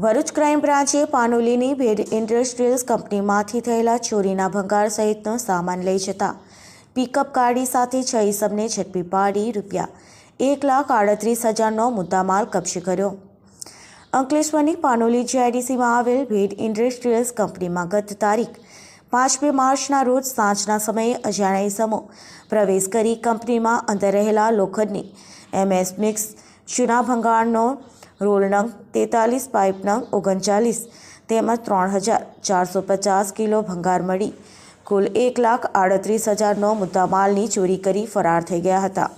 Bharuch crime બ્રાન્ચે પાનોલીની ભેડ ઇન્ડસ્ટ્રીયલ્સ કંપનીમાંથી થયેલા ચોરીના ભંગાર સહિતનો સામાન લઈ જતા પિકઅપ ગાડી સાથે છ ઇસમને ઝડપી પાડી રૂપિયા એક લાખ આડત્રીસ હજારનો મુદ્દામાલ કબજે કર્યો. અંકલેશ્વરની પાનોલી જીઆઈડીસીમાં આવેલ ભેડ ઇન્ડસ્ટ્રીયલ્સ કંપનીમાં ગત તારીખ પાંચમી માર્ચના રોજ સાંજના સમયે અજાણ્યા ઇસમો પ્રવેશ કરી કંપનીમાં અંદર રહેલા લોખંડની એમએસ મિક્સ ચૂના ભંગારનો રોલ નંગ તેતાલીસ પાઇપ નંગ ઓગણચાલીસ તેમજ ત્રણ હજાર ચારસો પચાસ કિલો ભંગાર મળી. કુલ એક લાખ આડત્રીસ હજારનો મુદ્દામાલની ચોરી કરી ફરાર થઈ ગયા હતા.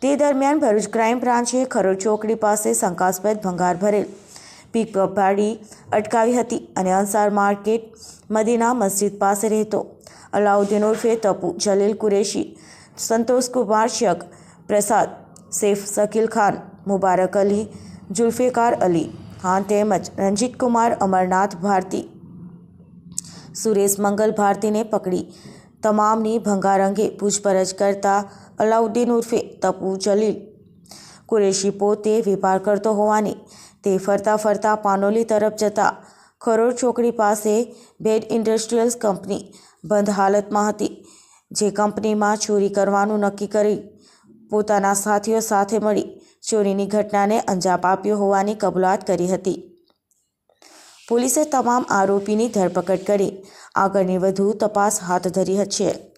તે દરમિયાન ભરૂચ ક્રાઇમ બ્રાન્ચે ખરોડ ચોકડી પાસે શંકાસ્પદ ભંગાર ભરેલ પિકઅપ ગાડી અટકાવી હતી અને અંસાર માર્કેટ મદીના મસ્જિદ પાસે રહેતો અલાઉદ્દીન ઉર્ફે તપુ જલીલ કુરેશી સંતોષ કુમાર શક, પ્રસાદ સૈફ શકીલ ખાન, મુબારક અલી જુલ્ફિકાર અલી ખાન તેમજ રંજીત કુમાર, અમરનાથ ભારતી, સુરેશ મંગલ ભારતીને પકડી. તમામની ભંગારંગે પૂછપરછ કરતા અલાઉદ્દીન ઉર્ફે તપુ જલીલ કુરેશી પોતે વેપાર કરતો હોવાની. તે ફરતા ફરતા પાનોલી તરફ જતા ખરોડ ચોકડી પાસે બેડ ઇન્ડસ્ટ્રીયલ્સ કંપની બંધ હાલતમાં હતી, જે કંપનીમાં ચોરી કરવાનું નક્કી કરી પોતાના સાથીઓ સાથે મળી ચોરીની ઘટનાને અંજામ આપ્યો હોવાની કબૂલાત કરી હતી. પોલીસે તમામ આરોપીની ધરપકડ કરી. આગળની વધુ તપાસ હાથ ધરી છે.